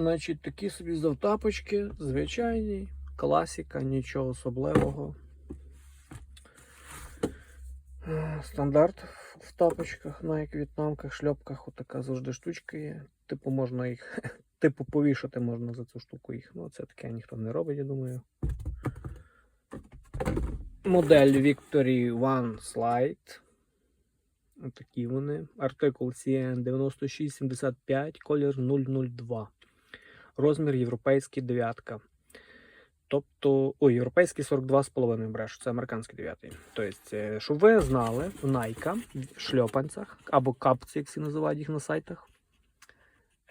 Значить, такі собі завтапочки, звичайні, класіка, нічого особливого. Е, Стандарт в тапочках, Nike, в'єтнамках, шльопках, отака завжди штучка є. Типу, можна їх, типу, повішати можна за цю штуку їх. Ну, це таке ніхто не робить, я думаю. Модель Victory One Slide. Отакі вони. Артикул CN 9675, колір 002. Розмір європейський дев'ятка. Тобто, ой, європейський 42,5 бреш, це американський дев'ятий. Тобто, е, щоб ви знали, в Найка, в шльопанцях або капці, як всі називають їх на сайтах,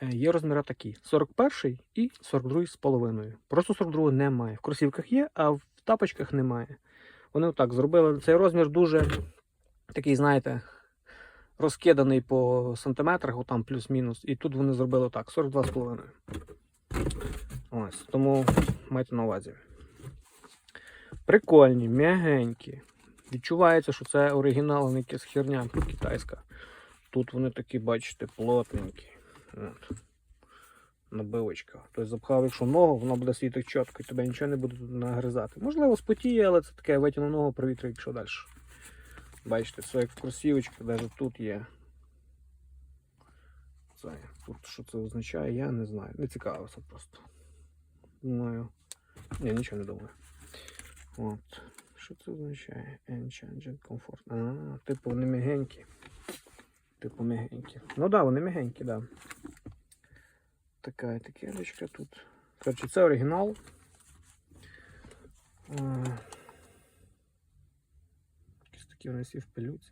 е, є розміри такі: 41 і 42,5. Просто 42 немає. В кросівках є, а в тапочках немає. Вони отак зробили. Цей розмір дуже такий, знаєте, розкиданий по сантиметрах, отам плюс-мінус. І тут вони зробили так: 42,5. Ось, тому майте на увазі. Прикольні, м'ягенькі. Відчувається, що це оригінал, не якась херня китайська. Тут вони такі, бачите, плотненькі. От. Набивочка. Тобто запхав, якщо ногу, воно буде світити чітко і тебе нічого не буде тут нагризати. Можливо, спотіє, але це таке витягну ногу, провітрю, якщо далі. Бачите, це як в кросівочках, навіть тут є. Це, тут що це означає, я не знаю. Не цікавився просто. Думаю. Ні, нічого не думаю. От. Що це означає? Enchanted Comfort. А, типу вони м'ягенькі. Типу м'ягенькі. Ну так, да, вони м'ягенькі, так. Да. Така етикеточка тут. Коротше, це оригінал. Якісь такі вони всі в пилюці.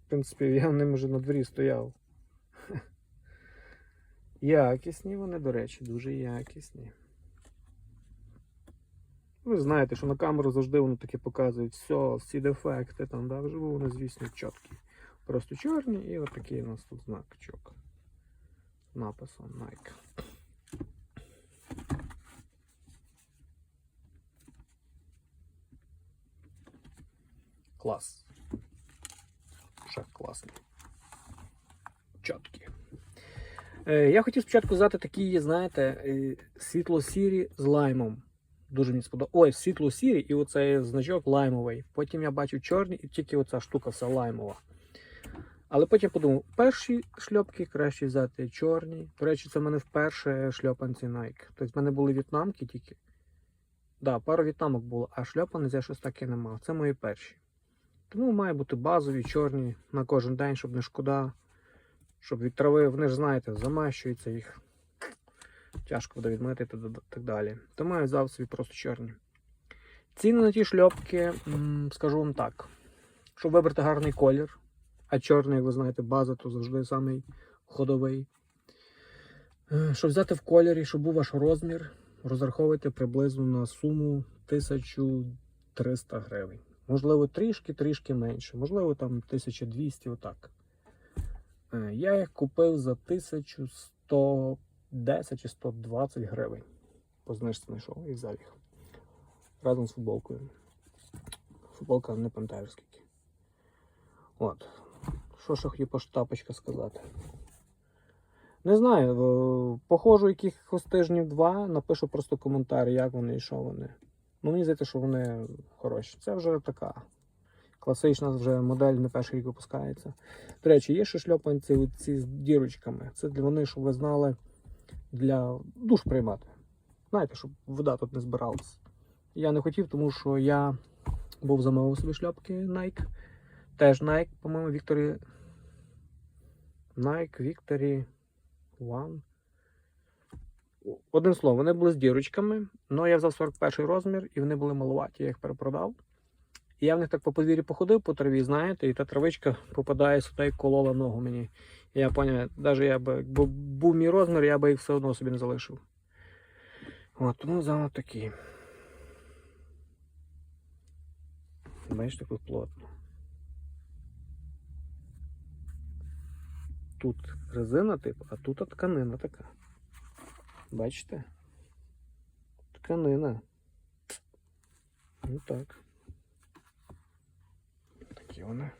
В принципі, я ним вже на дворі стояв. Якісні вони, до речі, дуже якісні. Ви знаєте, що на камеру завжди воно таке показують все, всі дефекти там, да, вживу вони, звісно, чіткі. Просто чорні і отакий у нас тут значок. Написом Nike. Клас. Ще класний. Чіткі. Е, я хотів спочатку взяти такі, знаєте, е, світло-сірі з лаймом. Дуже мені сподобалося. Ой, світло-сірі і оцей значок лаймовий. Потім я бачив чорні і тільки оця штука вся лаймова. Але потім подумав, перші шльопки краще взяти чорні. До речі, це в мене вперше шльопанці Nike. Тобто в мене були в'єтнамки тільки. Да, пару в'єтнамок було, а шльопанець я щось таке не мав. Це мої перші. Тому має бути базові, чорні на кожен день, щоб не шкода. Щоб від трави, вони ж знаєте, замащуються їх. Тяжко буде відмити та так далі. Тому я взяв собі просто чорні. Ціни на ті шльопки, скажу вам так. Щоб вибрати гарний колір, а чорний, як ви знаєте, база, то завжди самий ходовий. Е, Щоб взяти в кольорі, щоб був ваш розмір, розраховуйте приблизно на суму 1300 гривень. Можливо, трішки-трішки менше, можливо, там 1200, отак. Е, Я їх купив за 1110 чи 120 гривень. По знижці знайшов і взяв їх. Разом з футболкою. Футболка не пам'ятаю скільки. От. Що ще хотів по штапочка сказати? Не знаю, е, походжу якихось тижнів два, напишу просто коментар, як вони і що вони. Ну, мені здається, що вони хороші. Це вже така класична вже модель, не перший рік випускається. До речі, є ще шльопанці ці з дірочками. Це для вони, щоб ви знали, для душ приймати. Знаєте, щоб вода тут не збиралась. Я не хотів, тому що я був замовив собі шльопки Nike. Теж Nike, по-моєму, Victory. Nike Victory One. Одним словом, вони були з дірочками, але я взяв 41 розмір і вони були малуваті, я їх перепродав. Я в них так по подвір'ї походив по траві, знаєте, і та травичка попадає сюди і колола ногу мені. Я зрозумів, навіть я би, якби був мій розмір, я би їх все одно собі не залишив. От, тому взяв такі. Бачите, як плотно. Тут резина, типу, а тут тканина така. Бачите? Тканина. Ну так. Такі вони.